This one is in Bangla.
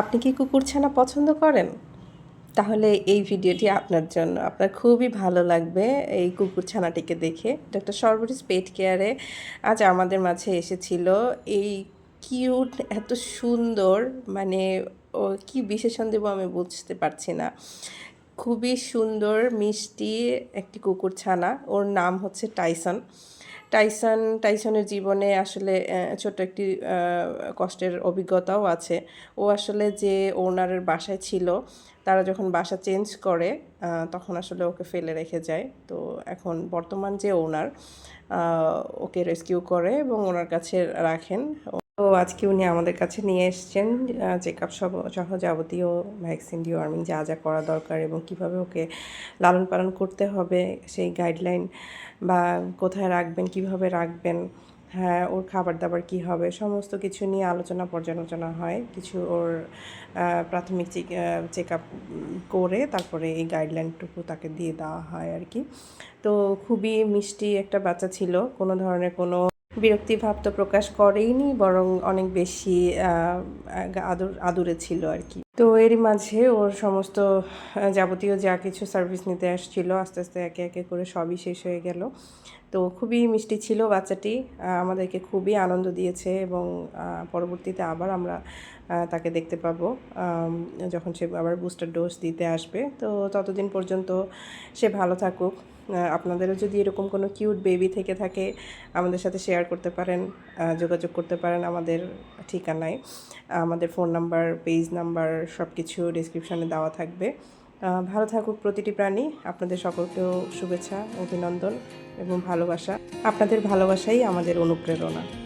আপনি কি কুকুর ছানা পছন্দ করেন? তাহলে এই ভিডিওটি আপনার জন্য। আপনার খুবই ভালো লাগবে এই কুকুর ছানাটিকে দেখে। ডক্টর সর্বরিস পেট কেয়ারে আজ আমাদের মাঝে এসেছিল। এই কিউট এত সুন্দর মানে ও কি বিশেষণ দেবো আমি বুঝতে পারছি না। খুবই সুন্দর, মিষ্টি একটি কুকুর ছানা। ওর নাম হচ্ছে টাইসন টাইসন টাইসনের জীবনে আসলে ছোট ছোট্ট একটি কষ্টের অভিজ্ঞতাও আছে। ও আসলে যে ওনারের বাসায় ছিল, তারা যখন বাসা চেঞ্জ করে তখন আসলে ওকে ফেলে রেখে যায়। তো এখন বর্তমান যে ওনার ওকে রেস্কিউ করে এবং ওনার কাছে রাখেন তো আজকে উনি আমাদের কাছে নিয়ে এসেছেন চেক আপ সব সহ যাবতীয় ভ্যাকসিন ডিওয়ার্মিং যা যা করা দরকার এবং কীভাবে ওকে লালন পালন করতে হবে, সেই গাইডলাইন বা কোথায় রাখবেন, কীভাবে রাখবেন হ্যাঁ ওর খাবার দাবার কী হবে, সমস্ত কিছু নিয়ে আলোচনা, পর্যালোচনা হয়। কিছু ওর প্রাথমিক চেক আপ করে তারপরে এই গাইডলাইনটুকু তাকে দিয়ে দেওয়া হয় আর কি। তো খুবই মিষ্টি একটা বাচ্চা ছিল, কোনো ধরনের কোনো বিরক্তি ভাব তো প্রকাশ করেইনি বরং অনেক বেশি আদর আদুরে ছিল আর কি। তো এরই মাঝে ওর সমস্ত যাবতীয় যা কিছু সার্ভিস নিতে আসছিল, আস্তে আস্তে একে একে করে সবই শেষ হয়ে গেল। তো খুবই মিষ্টি ছিল বাচ্চাটি আমাদেরকে খুবই আনন্দ দিয়েছে এবং পরবর্তীতে আবার আমরা তাকে দেখতে পাবো যখন সে আবার বুস্টার ডোজ দিতে আসবে। তো ততদিন পর্যন্ত সে ভালো থাকুক। আপনাদেরও যদি এরকম কোনো কিউট বেবি থেকে থাকে, আমাদের সাথে শেয়ার করতে পারেন যোগাযোগ করতে পারেন আমাদের ঠিকানায়। আমাদের ফোন নাম্বার পেজ নাম্বার সব কিছু ডিসক্রিপশানে দেওয়া থাকবে। ভালো থাকুক প্রতিটি প্রাণী। আপনাদের সকলকেও শুভেচ্ছা, অভিনন্দন এবং ভালোবাসা। আপনাদের ভালোবাসাই আমাদের অনুপ্রেরণা।